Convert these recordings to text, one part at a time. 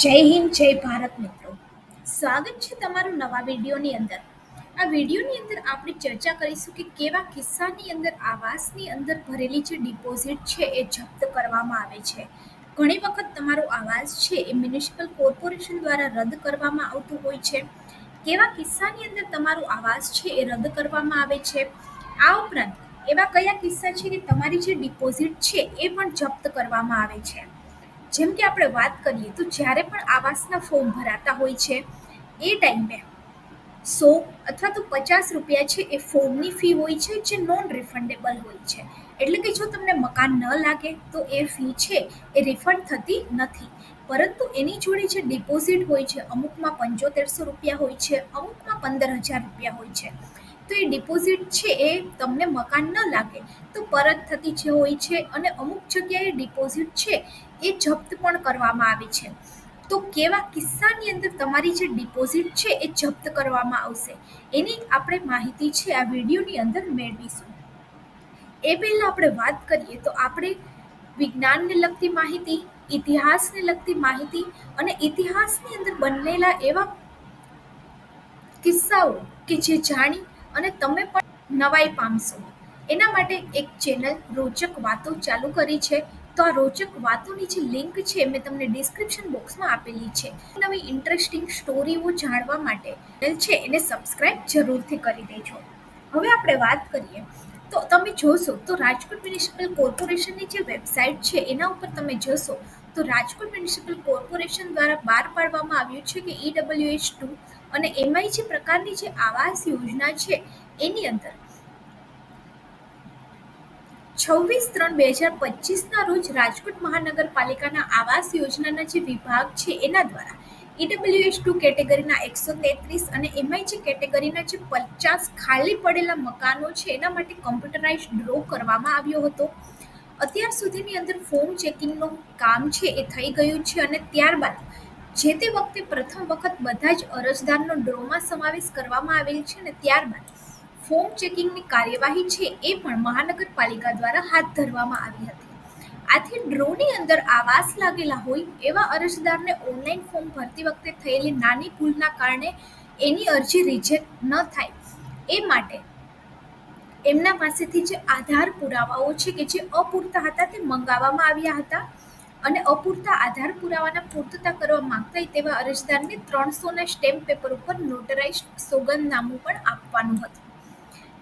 જય હિન્દ, જય ભારત મિત્રો. સ્વાગત છે તમારું નવા વિડીયોની અંદર. આ વિડીયોની અંદર આપણે ચર્ચા કરીશું કે કેવા કિસ્સાની અંદર, આવાસની અંદર ભરેલી જે ડિપોઝિટ છે એ જપ્ત કરવામાં આવે છે. ઘણી વખત તમારો આવાસ છે એ મ્યુનિસિપલ કોર્પોરેશન દ્વારા રદ કરવામાં આવતું હોય છે. કેવા કિસ્સાની અંદર તમારો આવાસ છે એ રદ કરવામાં આવે છે? આ ઉપરાંત એવા કયા કિસ્સા છે કે તમારી જે ડિપોઝિટ છે એ પણ જપ્ત કરવામાં આવે છે? જેમ કે આપણે વાત કરીએ, તો જ્યારે પણ આવાસના ફોર્મ ભરાતા હોય છે, એ ટાઈમે સો અથવા તો પચાસ રૂપિયા છે એ ફોર્મની ફી હોય છે જે નોન રિફંડેબલ હોય છે. એટલે કે જો તમને મકાન ન લાગે, તો એ ફી છે એ રિફંડ થતી નથી. પરંતુ એની જોડે જે ડિપોઝિટ હોય છે, અમુકમાં પંચોતેરસો રૂપિયા હોય છે, અમુકમાં પંદર હજાર રૂપિયા હોય છે. તો એ ડિપોઝિટ છે એ તમને મકાન ન લાગે, તો પરત થતી જે હોય છે અને અમુક જગ્યાએ ડિપોઝિટ છે એ જપ્ત પણ કરવામાં આવે છે. તો કેવા કિસ્સાની અંદર તમારી જે ડિપોઝિટ છે એ જપ્ત કરવામાં આવશે? એની આપણે માહિતી છે આ વિડીયોની અંદર મેળવીશું. એ પહેલાં આપણે વાત કરીએ તો આપણે વિજ્ઞાનને લગતી માહિતી, ઇતિહાસને લગતી માહિતી અને ઇતિહાસની અંદર બનેલા એવા કિસ્સાઓ કે જે જાણી અને તમે પણ નવાઈ પામશો. એના માટે એક ચેનલ રોચક વાતો ચાલુ કરી છે. તો આ રોચક વાતોની જે લિંક છે મેં તમને ડિસ્ક્રિપ્શન બોક્સમાં આપેલી છે. નવી ઇન્ટરેસ્ટિંગ સ્ટોરીઓ જાણવા માટે છે એને સબસ્ક્રાઇબ જરૂરથી કરી દેજો. હવે આપણે વાત કરીએ. તો તમે જોશો તો રાજકોટ મ્યુનિસિપલ કોર્પોરેશનની જે વેબસાઇટ છે એના ઉપર તમે જશો તો રાજકોટ મ્યુનિસિપલ કોર્પોરેશન દ્વારા બહાર પાડવામાં આવ્યું છે કે ઈડબ્લ્યુએચ ટુ અને એમાંય જે પ્રકારની જે આવાસ યોજના છે, એની અંદર છવ્વીસ ત્રણ બે હજાર પચીસના રોજ રાજકોટ મહાનગરપાલિકાના આવાસ યોજનાના જે વિભાગ છે, એના દ્વારા ઈડબ્લ્યુએચ ટુ કેટેગરીના એકસો તેત્રીસ અને એમઆઈ જે કેટેગરીના જે પચાસ ખાલી પડેલા મકાનો છે, એના માટે કમ્પ્યુટરાઇઝ ડ્રો કરવામાં આવ્યો હતો. અત્યાર સુધીની અંદર ફોર્મ ચેકિંગનું કામ છે, એ થઈ ગયું છે અને ત્યારબાદ જે તે વખતે પ્રથમ વખત બધા જ અરજદારનો ડ્રોમાં સમાવેશ કરવામાં આવેલ છે અને ત્યારબાદ ફોર્મ ચેકિંગની કાર્યવાહી છે એ પણ મહાનગરપાલિકા દ્વારા હાથ ધરવામાં આવી હતી. આથી ડ્રોની અંદર આવાસ લાગેલા હોય એવા અરજદારને ઓનલાઈન ફોર્મ ભરતી વખતે થયેલી નાની ભૂલના કારણે એની અરજી રિજેક્ટ ન થાય. એ માટે એમના પાસેથી જે આધાર પુરાવાઓ છે કે જે અપૂરતા હતા તે મંગાવવામાં આવ્યા હતા. અને અપૂરતા આધાર પુરાવાના પૂર્તતા કરવા માંગતા હોય તેવા અરજદારને ત્રણસોના સ્ટેમ્પ પેપર ઉપર નોટરાઇઝ સોગંદનામું પણ આપવાનું હતું.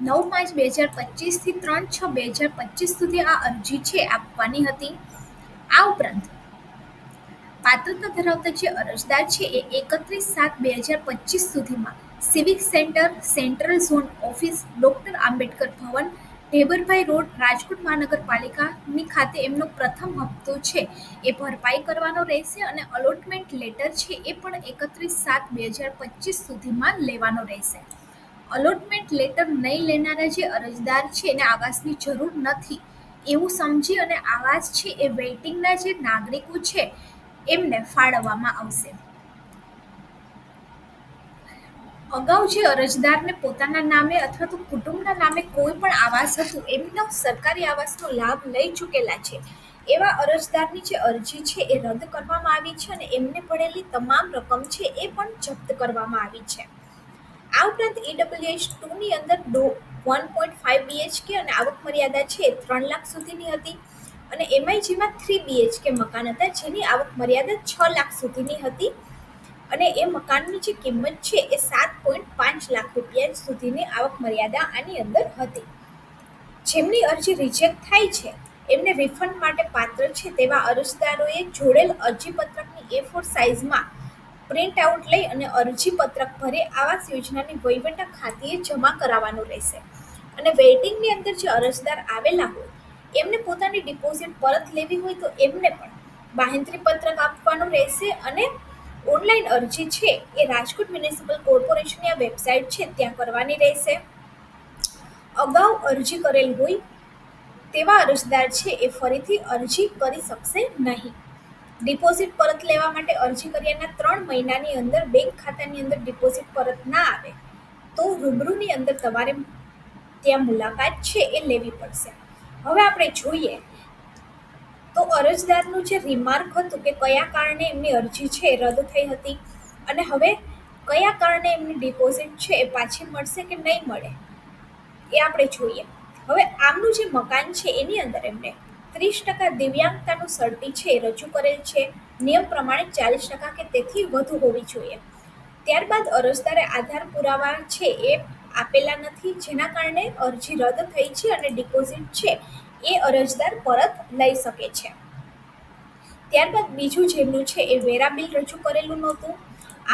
નવ પાંચ બે હજાર પચીસથી ત્રણ છ બે હજાર પચીસ સુધી આ અરજી છે આપવાની હતી. આ ઉપરાંત પાત્રતા ધરાવતા જે અરજદાર છે એ એકત્રીસ સાત બે હજાર પચીસ સુધીમાં civic centre, central zone office, doctor Ambedkar Bhavan Dhebarbhai road Rajkot મહાનગરપાલિકાની ખાતે એમનો પ્રથમ હપ્તો છે. એ ભરપાઈ કરવાનો રહેશે અને અલોટમેન્ટ લેટર છે એ પણ એકત્રીસ સાત બે હજાર પચીસ સુધીમાં લેવાનો રહેશે. અલોટમેન્ટ લેટર નહીં લેનારા જે અરજદાર છે એને આવાસની જરૂર નથી. એવું સમજી અને આવાસ છે એ વેઇટિંગના જે નાગરિકો છે એમને ફાળવવામાં આવશે. અગાઉ જે અરજદારને પોતાના નામે અથવા તો કુટુંબના નામે કોઈ પણ આવાસ હતું, એમનો સરકારી આવાસનો લાભ લઈ ચૂકેલા છે. એવા અરજદારની જે અરજી છે એ રદ કરવામાં આવી છે અને એમને પડેલી તમામ રકમ છે એ પણ જપ્ત કરવામાં આવી છે. આ ઉપરાંત ઈડબ્લ્યુએચ ટુની અંદર ડો વન પોઈન્ટ ફાઇવ બીએચકે અને આવક મર્યાદા છે ત્રણ લાખ સુધીની હતી અને એમઆઈજીમાં જેમાં થ્રી બીએચકે મકાન હતા, જેની આવક મર્યાદા છ લાખ સુધીની હતી. અને એ મકાનની જે કિંમત છે એ સાત પોઈન્ટ પાંચ લાખ રૂપિયા સુધીની આવક મર્યાદા આની અંદર હતી. જેમની અરજી રિજેક્ટ થાય છે, એમને રિફંડ માટે પાત્ર છે તેવા અરજદારોએ જોડેલ અરજીપત્રકની એ ફોર સાઇઝમાં પ્રિન્ટ આઉટ લઈ અને અરજીપત્રક ભરે આવાસ યોજનાની વહીવટા ખાતે જમા કરાવવાનું રહેશે. અને વેઇટિંગની અંદર જે અરજદાર આવેલા હોય, એમને પોતાની ડિપોઝિટ પરત લેવી હોય તો એમને પણ બાહેંધરી પત્રક આપવાનું રહેશે અને ઓનલાઈન અરજી છે એ રાજકોટ મ્યુનિસિપલ કોર્પોરેશનની આ વેબસાઇટ છે, ત્યાં કરવાની રહેશે. અગાઉ અરજી કરેલ હોય તેવા અરજદાર છે એ ફરીથી અરજી કરી શકશે નહીં. ડિપોઝિટ પરત લેવા માટે અરજી કર્યાના ત્રણ મહિનાની અંદર બેંક ખાતાની અંદર ડિપોઝિટ પરત ના આવે તો રૂબરૂની અંદર તમારે ત્યાં મુલાકાત છે એ લેવી પડશે. હવે આપણે જોઈએ તો અરજદારનું જે રિમાર્ક હતું કે કયા કારણે એમની અરજી છે એ રદ થઈ હતી અને હવે કયા કારણે એમની ડિપોઝિટ છે એ પાછી મળશે કે નહીં મળે એ આપણે જોઈએ. હવે આમનું જે મકાન છે એની અંદર એમને ત્રીસ ટકા દિવ્યાંગતાનું સર્ટી છે એ રજૂ કરેલ છે. નિયમ પ્રમાણે ચાલીસ ટકા કે તેથી વધુ હોવી જોઈએ. ત્યારબાદ અરજદારે આધાર પુરાવા છે એ આપેલા નથી, જેના કારણે અરજી રદ થઈ છે અને ડિપોઝિટ છે એ અરજદાર પરત લઈ શકે છે. ત્યારબાદ બીજું જેમનું છે એ વેરા બિલ રજૂ કરેલું નહોતું.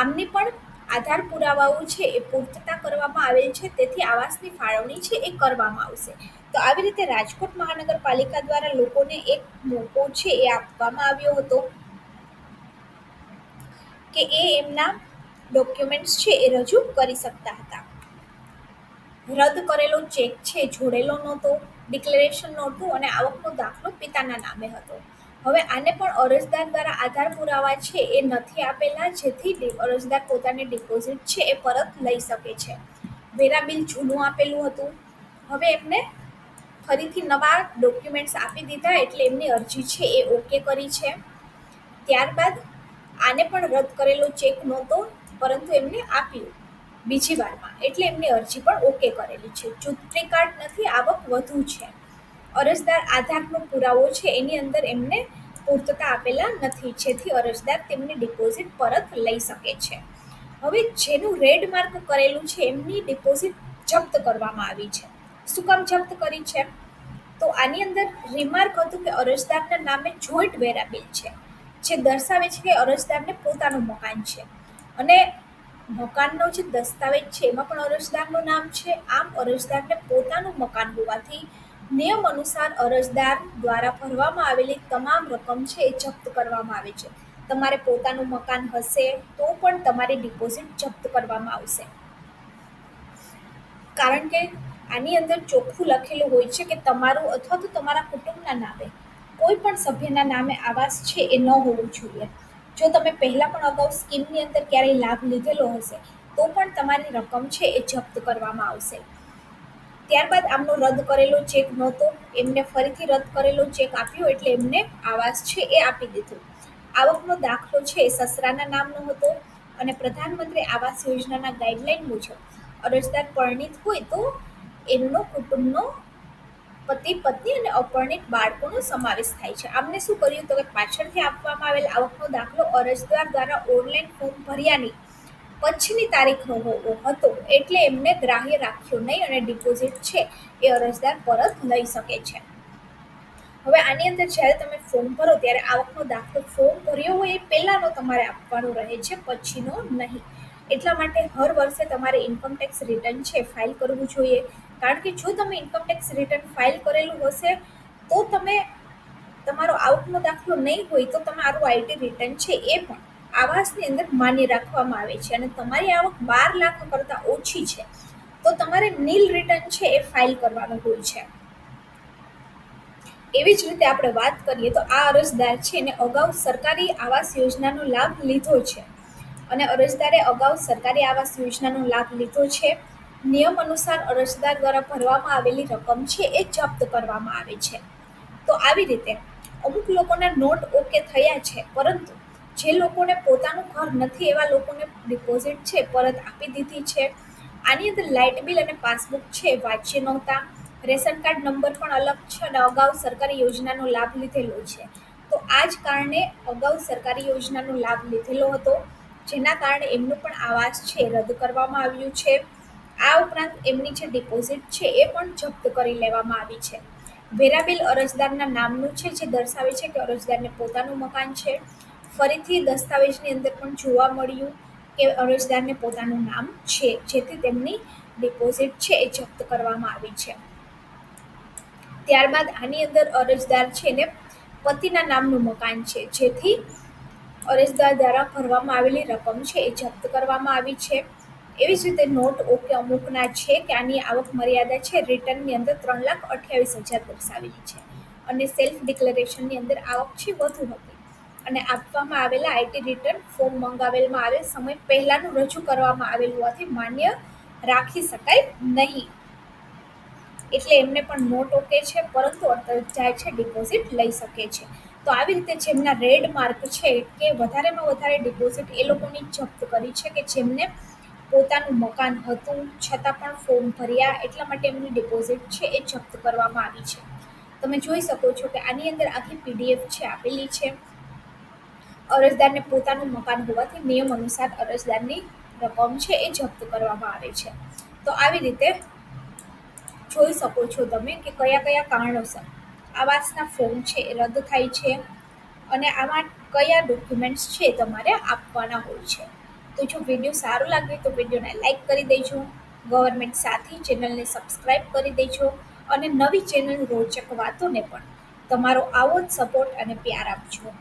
આમની પણ આધાર પુરાવાઓ છે એ પૂર્તતા કરવામાં આવેલ છે, તેથી આવાસની ફાળવણી છે એ કરવામાં આવશે. તો આવી રીતે રાજકોટ મહાનગરપાલિકા દ્વારા લોકોને એક મોકો છે એ આપવામાં આવ્યો હતો કે એ એમના ડોક્યુમેન્ટ્સ છે એ રજૂ કરી શકતા હતા. રદ કરેલો ચેક છે, જોડેલો નહોતો. ડિક્લેરેશન નહોતું અને આવકનો દાખલો પિતાના નામે હતો. હવે આને પણ અરજદાર દ્વારા આધાર પુરાવા છે એ નથી આપેલા, જેથી અરજદાર પોતાની ડિપોઝિટ છે એ પરત લઈ શકે છે. વેરા બિલ જૂનું આપેલું હતું. હવે એમને ફરીથી નવા ડોક્યુમેન્ટ્સ આપી દીધા એટલે એમની અરજી છે એ ઓકે કરી છે. ત્યારબાદ આને પણ રદ કરેલો ચેક નહોતો, પરંતુ એમને આપ્યું. બીજી વારમાં. એટલે એમની અરજી પણ ઓકે કરેલી છે. ચૂંટણી કાર્ડ નથી, આવક વધુ છે. અરજદાર આધારનો પુરાવો છે, એની અંદર એમને પૂર્તતા આપેલા નથી. જેથી અરજદાર તેમની ડિપોઝિટ પરત લઈ શકે છે. હવે જેનું રેડ માર્ક કરેલું છે, એમની ડિપોઝિટ જપ્ત કરવામાં આવી છે. શું કામ જપ્ત કરી છે? તો આની અંદર રિમાર્ક હતું કે અરજદારના નામે જોઈન્ટ વેરાબિલ છે. જે દર્શાવે છે કે અરજદારને પોતાનું મકાન છે. અને મકાનનો જે દસ્તાવેજ છે, એમાં પણ અરજદારનું નામ છે. આમ અરજદારને પોતાનું મકાન હોવાથી નિયમ અનુસાર અરજદાર દ્વારા ભરવામાં આવેલી તમામ રકમ છે એ જપ્ત કરવામાં આવે છે. તમારે પોતાનું મકાન હશે તો પણ તમારી ડિપોઝિટ જપ્ત કરવામાં આવશે. કારણ કે આની અંદર ચોખ્ખું લખેલું હોય છે કે તમારું અથવા તો તમારા કુટુંબના નામે કોઈ પણ સભ્યના નામે આવાસ છે એ ન હોવું જોઈએ. જો તમે પહેલાં પણ અગાઉ સ્કીમની અંદર ક્યારેય લાભ લીધેલો હશે, તો પણ તમારી રકમ છે એ જપ્ત કરવામાં આવશે. ત્યારબાદ આમનો રદ કરેલો ચેક નહોતો, એમને ફરીથી રદ કરેલો ચેક આપ્યો એટલે એમને આવાસ છે એ આપી દીધું. આવકનો દાખલો છે એ સસરાના નામનો હતો અને પ્રધાનમંત્રી આવાસ યોજનાના ગાઈડલાઈન મુજબ અરજદાર પરિણીત હોય તો એમનો કુટુંબનો પતિ, પત્ની અને અપરણિત બાળકોનો સમાવેશ થાય છે. આમને શું કર્યું તો કે પાછળથી આપવામાં આવેલ આવકનો દાખલો અરજદાર દ્વારા ઓનલાઈન ફોર્મ ભર્યાની પછીની તારીખનો હોવો હતો એટલે એમને ગ્રાહ્ય રાખ્યો નહીં અને ડિપોઝિટ છે એ અરજદાર પરત લઈ શકે છે. હવે આની અંદર જ્યારે તમે ફોર્મ ભરો ત્યારે આવકનો દાખલો ફોર્મ ભર્યો હોય એ પહેલાંનો તમારે આપવાનો રહે છે, પછીનો નહીં. એટલા માટે હર વર્ષે તમારે ઇન્કમ ટેક્સ રિટર્ન છે ફાઇલ કરવું જોઈએ. કારણ કે જો તમે ઇન્કમ ટેક્સ રિટર્ન ફાઇલ કરેલું હશે, તો તમે તમારો આવકનો દાખલો નહીં હોય તો તમારું આઈટી રિટર્ન છે એ પણ આવાસની અંદર માન્ય રાખવામાં આવે છે અને તમારી આવક બાર લાખ કરતાં ઓછી છે. તો તમારે નીલ રિટર્ન છે એ ફાઇલ કરવાનું હોય છે. એવી જ રીતે આપણે વાત કરીએ તો આ અરજદાર છે એને અગાઉ સરકારી આવાસ યોજનાનો લાભ લીધો છે. અને અરજદારે અગાઉ સરકારી આવાસ યોજનાનો લાભ લીધો છે. નિયમ અનુસાર અરજદાર દ્વારા ભરવામાં આવેલી રકમ છે એ જપ્ત કરવામાં આવે છે. તો આવી રીતે અમુક લોકોના નોટ ઓકે થયા છે, પરંતુ જે લોકોને પોતાનું ઘર નથી એવા લોકોને ડિપોઝિટ છે, પરત આપી દીધી છે. આની અંદર લાઇટ બિલ અને પાસબુક છે, વાંચી નહોતા. રેશન કાર્ડ નંબર પણ અલગ છે અને અગાઉ સરકારી યોજનાનો લાભ લીધેલો છે. તો આ જ કારણે અગાઉ સરકારી યોજનાનો લાભ લીધેલો હતો. જેના કારણે એમનું પણ આવાસ છે, રદ કરવામાં આવ્યું છે. આ ઉપરાંત એમની જે ડિપોઝિટ છે, એ પણ જપ્ત કરી લેવામાં આવી છે. વેરાબિલ અરજદારના નામનું છે, જે દર્શાવે છે કે અરજદારને પોતાનું મકાન છે. ફરીથી દસ્તાવેજની અંદર પણ જોવા મળ્યું કે અરજદારને પોતાનું નામ છે, જેથી તેમની ડિપોઝિટ છે, એ જપ્ત કરવામાં આવી છે. ત્યારબાદ આની અંદર અરજદાર છે ને પતિના નામનું મકાન છે, જેથી અરજદાર દ્વારા ભરવામાં આવેલી રકમ છે એ જપ્ત કરવામાં આવી છે. એવી જ રીતે નોટ ઓકે અમુકના છે કે આની આવક મર્યાદા છે, રિટર્નની અંદર ત્રણ લાખ અઠ્યાવીસ હજાર દર્શાવેલી છે. અને સેલ્ફ ડિક્લેરેશનની અંદર આવક છે વધુ હતી. અને આપવામાં આવેલા આઈટી રિટર્ન ફોર્મ મંગાવેલમાં આવેલ સમય પહેલાંનું રજૂ કરવામાં આવેલ હોવાથી માન્ય રાખી શકાય નહીં. એટલે એમને પણ નોટ ઓકે છે, પરંતુ અરજદાર છે ડિપોઝિટ લઈ શકે છે. તો આવી રીતે જેમના રેડ માર્ક છે કે વધારેમાં વધારે ડિપોઝિટ એ લોકોની જપ્ત કરી છે કે જેમને પોતાનું મકાન હતું, છતાં પણ ફોર્મ ભર્યા, એટલા માટે એમની ડિપોઝિટ છે એ જપ્ત કરવામાં આવી છે. તમે જોઈ શકો છો કે આની અંદર આખી પીડીએફ છે આપેલી છે. અરજદારને પોતાનું મકાન હોવાથી નિયમ અનુસાર અરજદારની રકમ છે એ જપ્ત કરવામાં આવે છે. તો આવી રીતે જોઈ શકો છો તમે કે કયા કયા કારણોસર આવાસના ફોર્મ છે, એ રદ થાય છે. અને આમાં કયા ડોક્યુમેન્ટ્સ છે તમારે આપવાના હોય છે. તો જો વીડિયો સારો લાગે તો વિડીયોને લાઈક કરી દેજો. ગવર્મેન્ટ સાથી ચેનલને સબસ્ક્રાઈબ કરી દેજો. અને નવી ચેનલ રોચક વાતોને પણ તમારો આવો જ સપોર્ટ અને પ્યાર આપજો.